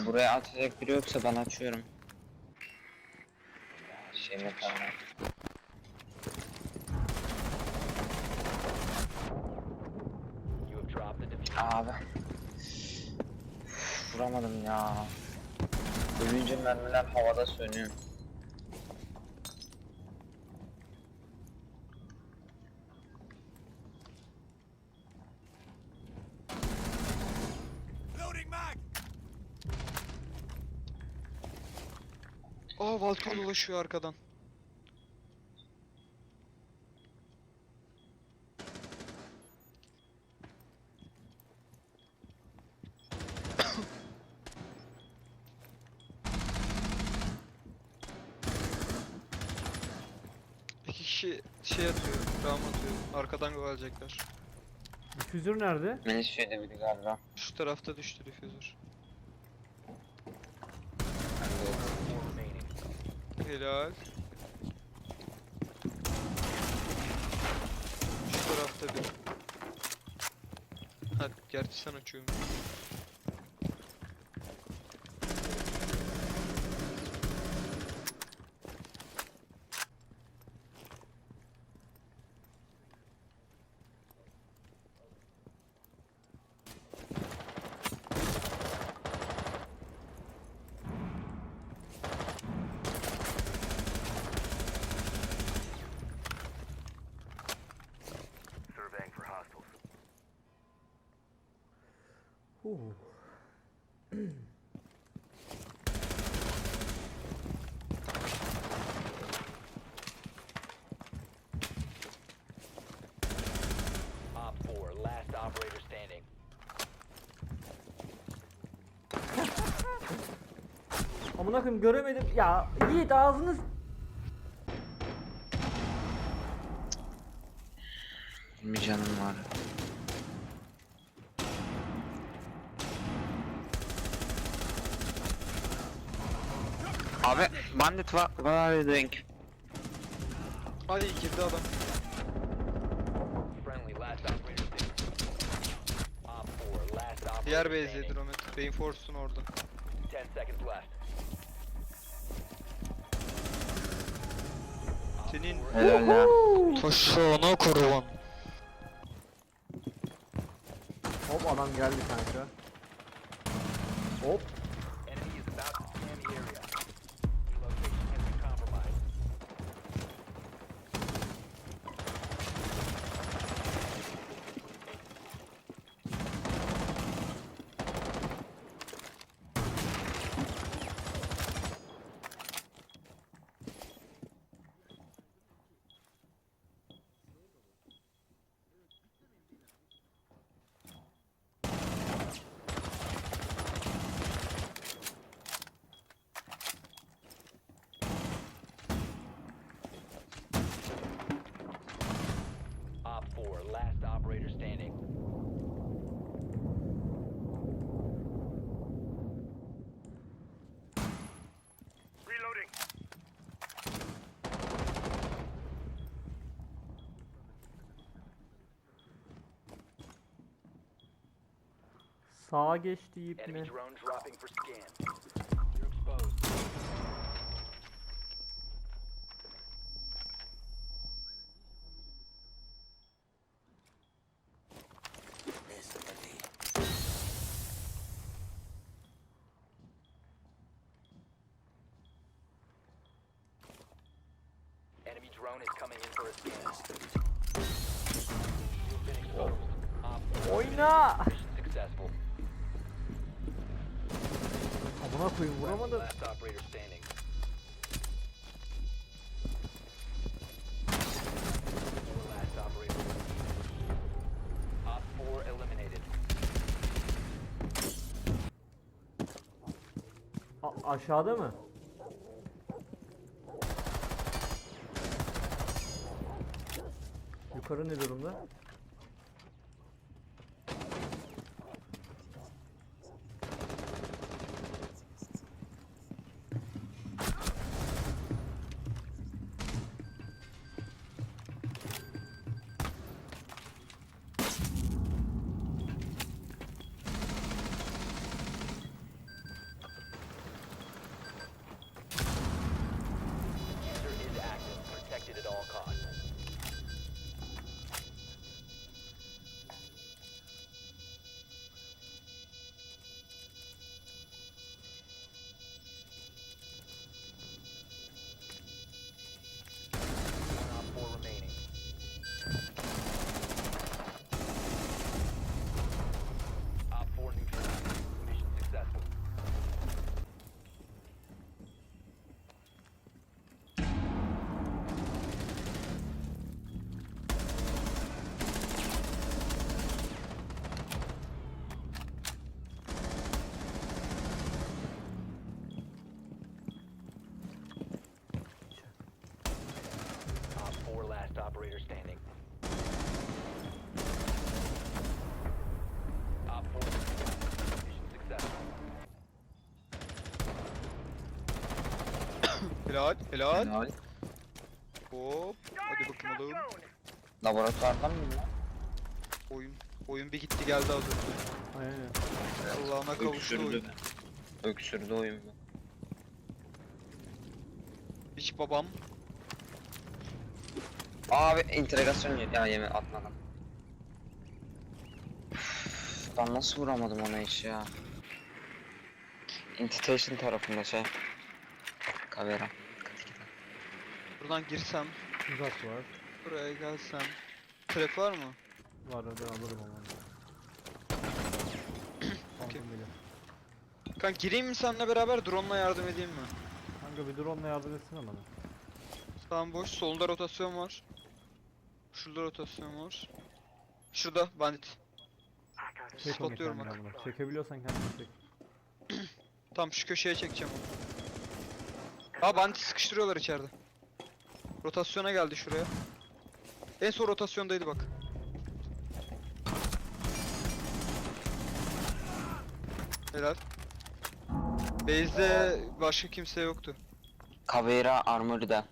Yani buraya atacak biri yoksa ben açıyorum. Şey the diffuser. Abi. Vuramadım ya. Ölünce mermiler havada sönüyor. Aa Valkyrie dolaşıyor arkadan. İki kişi şey atıyor, ram atıyor. Arkadan gelecekler. Difüzör nerede? Beni şeyde biri galiba. Şu tarafta düştü diffuser. Helal. Şu tarafta bir. Ha, gerçi sen açıyorsun. Huu. Op 4, last operator standing. Amına koyayım göremedim. Ya Yiğit ağzınız Bir canım var. Abi bandit what, what are you doing? Ay girdi adam. Friendly, last operator standing. Op 4, last operator Diğer standing. base'dedir Ahmet. Reinforce'un orada. 10 seconds left. Senin 4 Helal ya. taşağına kurban. Hop adam geldi kanka. Hop. Operator standing. Reloading. Sağa geçti ip Enemy mi? drone dropping for scan. Drone is coming in for a scan. You've been exposed. Op 4 Oyna! successful. Amına koyayım vuramadım. Last operator standing. Last operator. Op 4 eliminated. A- aşağıda mı? Yukarı ne durumda? operator standing. Op 4 mission successful. Helal, helal. Helal. Hop. Hadi bakalım oğlum. Laboratuvardan mı? Oyun, oyun bir gitti geldi az önce. Aynen. Allah'ına kavuştu oyun. Öksürdü oyun. Hiç babam. Abi integrasyon yedi. Ya yeme atmadım. Üf, Ben nasıl vuramadım ona hiç ya? Intitation tarafında şey. Kamera. Buradan girsem, Uzak var. buraya gelsem. Trap var mı? Var hadi alırım onu. Okey. Aldım bile. Kanka gireyim mi seninle beraber drone'la yardım edeyim mi? Kanka bir drone'la yardım etsene bana. Tamam boş. Solda rotasyon var. Şurada rotasyon var. Şurada bandit. Çek onu Spotluyorum kendine bak. Çekebiliyorsan kendini çek. Tam şu köşeye çekeceğim onu. Aa bandit sıkıştırıyorlar içeride. Rotasyona geldi şuraya. En son rotasyondaydı bak. Helal. Base'de başka kimse yoktu. Caveira Armory'de.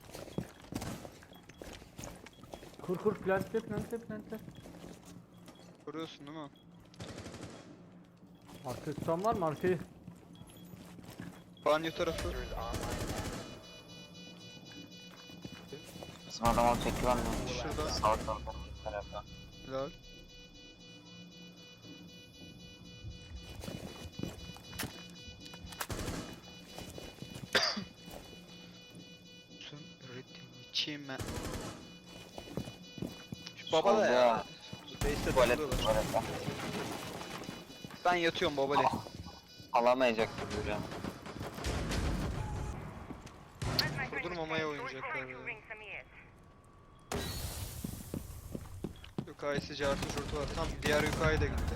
Kur kur plantle plantle plantle. Görüyorsun değil mi? Arkayı tutan var mı arkayı? Banyo tarafı. Bizim adama teki var mı? Şurada. Sağ tarafta. tarafta. Helal. Sen üretim içime. Baba da ya. Base'de Tuvalet takılıyorlar. Ben yatıyorum babali. Ah. Alamayacak gibi duruyor. Durdurmamaya oynayacaklar ya. Yukarısı artı şurtu var. Tam diğer yukarı da gitti.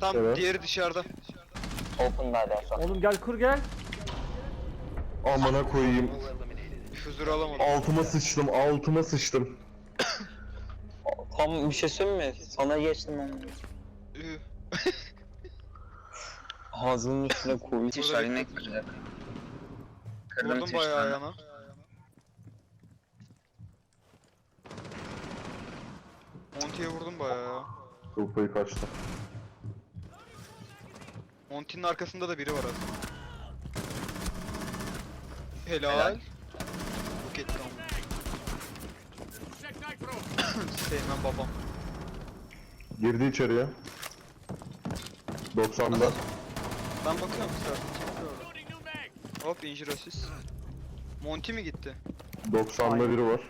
Tam Evet. diğeri dışarıda. Open'daydı en son. Oğlum gel kur gel. Amına koyayım. Difüzörü alamadım. Altıma sıçtım, altıma sıçtım. Tam bir şey söyleyeyim mi? Sana geçtim ben. Üh. Ağzının üstüne koydu. Şarine kıracak. Kırdım Vurdum bayağı tişörtünü. ayağına. Monty'ye vurdum bayağı ya. Kılpayı kaçtı. Monty'nin arkasında da biri var aslında. Helal. Helal. Yok etti onu. Sevmem babam. Girdi içeriye. 90'da. Ben bakıyorum orada. Hop injur assist. Monty mi gitti? 90'da biri var.